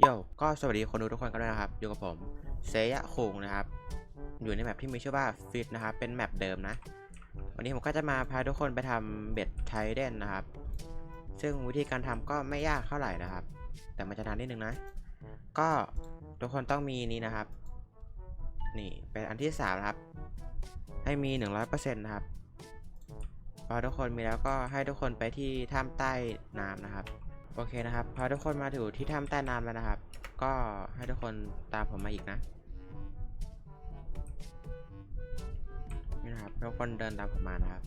โยก็สวัสดีคนดูทุกคนกันด้วยนะครับ อยู่กับผมเซยะคงนะครับ อยู่ในแมปที่มีชื่อว่าฟิตนะครับ เป็นแมปเดิมนะ วันนี้ผมก็จะมาพาทุกคนไปทำเบ็ดไทเดนนะครับ ซึ่งวิธีการทำก็ไม่ยากเท่าไหร่นะครับ แต่มันจะนานนิดนึงนะ ก็ทุกคนต้องมีนี้นะครับ นี่เป็นอันที่สามนะครับ ให้มี 100%นะครับ พอทุกคนมีแล้วก็ให้ทุกคนไปที่ถ้ำใต้น้ำนะครับ โอเคนะครับพอทุกคนมาถึงที่ถ้ำใต้น้ำแล้วนะครับ ก็ให้ทุกคนตามผมมาอีกนะนี่นะครับทุกคนเดินตามผมมานะครับ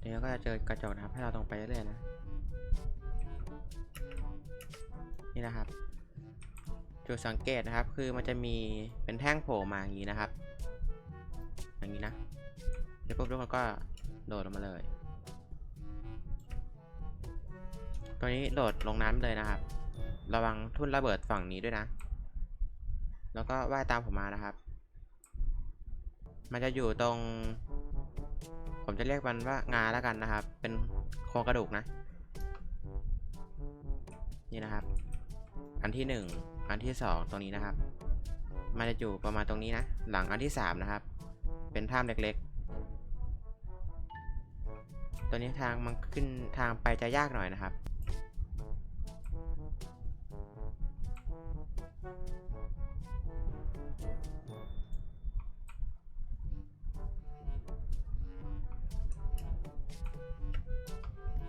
เดี๋ยวก็จะเจอกระจกนะครับให้เราตรงไปเรื่อยๆนะนี่นะครับจุดสังเกตนะครับคือมันจะมีเป็นแท่งโผล่มาอย่างนี้นะครับ อย่างนี้นะเดี๋ยวปุ๊บทุกคนก็โดดลงมาเลย ตัวนี้โดดลงน้ำเลยนะครับ ระวังทุ่นระเบิดฝั่งนี้ด้วยนะ แล้วก็ว่ายตามผมมานะครับ มันจะอยู่ตรง ผมจะเรียกมันว่างาแล้วกันนะครับ เป็นโครงกระดูกนะ นี่นะครับ อันที่หนึ่งอันที่สองตรงนี้นะครับ มันจะอยู่ประมาณตรงนี้นะ หลังอันที่สามนะครับ เป็นถ้ำเล็กๆ ตัวนี้ทางมันขึ้นทางไปจะยากหน่อยนะครับ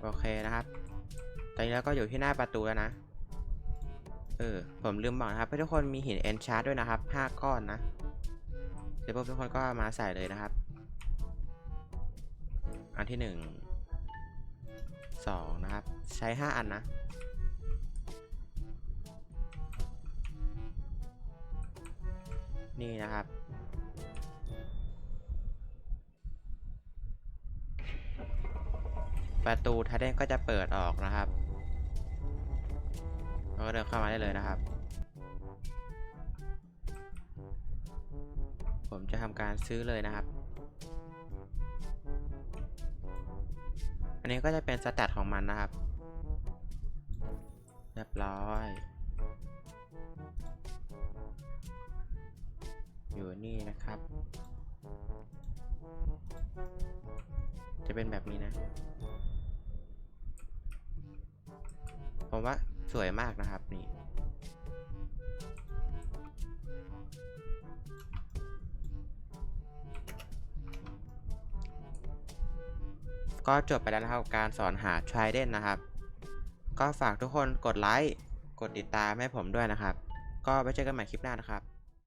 โอเคนะครับ ตอนนี้เราก็อยู่ที่หน้าประตูแล้วนะ เออ ผมลืมบอกนะครับให้ทุกคนมีหินเอนชาร์ดด้วยนะครับ 5 ก้อนนะ เดี๋ยวพวกทุกคนก็มาใส่เลยนะครับ อันที่ 1 2 นะครับ ใช้ 5 อันนะ นี่นะครับ ประตูทัดเดนก็จะเปิดออกนะครับเราก็เดินเข้ามาได้เลยนะครับ ผมจะทำการซื้อเลยนะครับ อันนี้ก็จะเป็นสแตทของมันนะครับ เรียบร้อย อยู่นี่นะครับ จะเป็นแบบนี้นะ ผมว่าสวยมากนะครับนี่ก็จบไปแล้วนะครับการสอนหา Trident นะครับ ก็ฝากทุกคนกดไลค์ กดติดตามให้ผมด้วยนะครับ ก็ไว้เจอกันใหม่คลิปหน้านะครับ